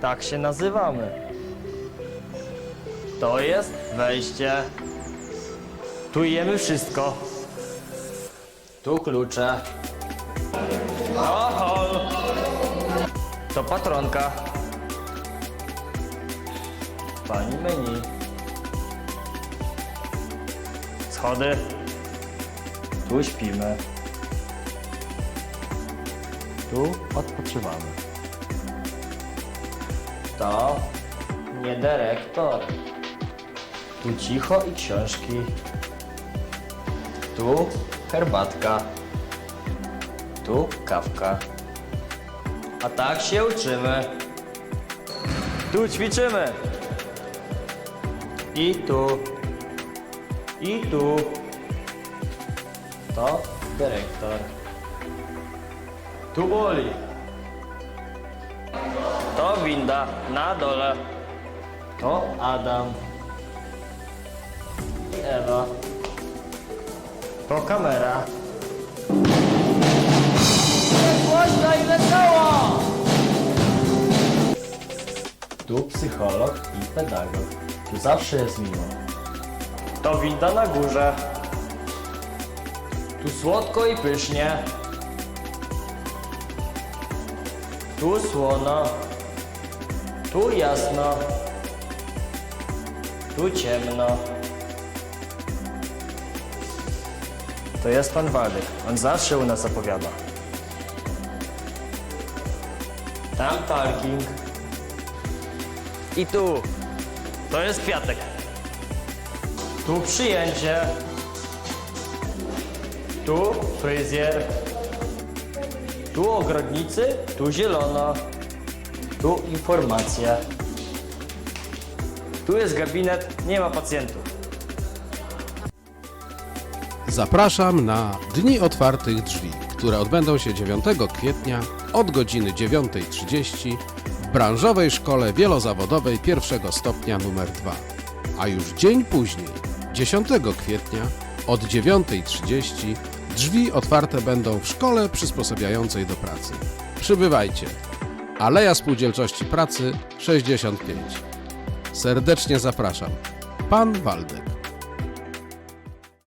Tak się nazywamy. To jest wejście. Tu jemy wszystko. Tu klucze. Oho! To patronka. Pani menu. Schody. Tu śpimy. Tu odpoczywamy. To nie dyrektor. Tu cicho i książki. Tu herbatka. Tu kawka. A tak się uczymy. Tu ćwiczymy. I tu. I tu. To dyrektor. Tu boli. To winda na dole. To Adam. I Ewa. To kamera. Głośno i wesoło! Tu psycholog i pedagog. Tu zawsze jest miło. To winda na górze. Tu słodko i pysznie. Tu słono. Tu jasno. Tu ciemno. To jest pan Waldek. On zawsze u nas opowiada. Tam parking. I tu. To jest kwiatek. Tu przyjęcie. Tu fryzjer. Tu ogrodnicy, tu zielono. Tu informacja. Tu jest gabinet, nie ma pacjentów. Zapraszam na Dni Otwartych Drzwi, które odbędą się 9 kwietnia od godziny 9.30 w branżowej szkole wielozawodowej pierwszego stopnia nr 2. A już dzień później, 10 kwietnia od 9.30 drzwi otwarte będą w szkole przysposabiającej do pracy. Przybywajcie. Aleja Spółdzielczości Pracy 65. Serdecznie zapraszam. Pan Waldek.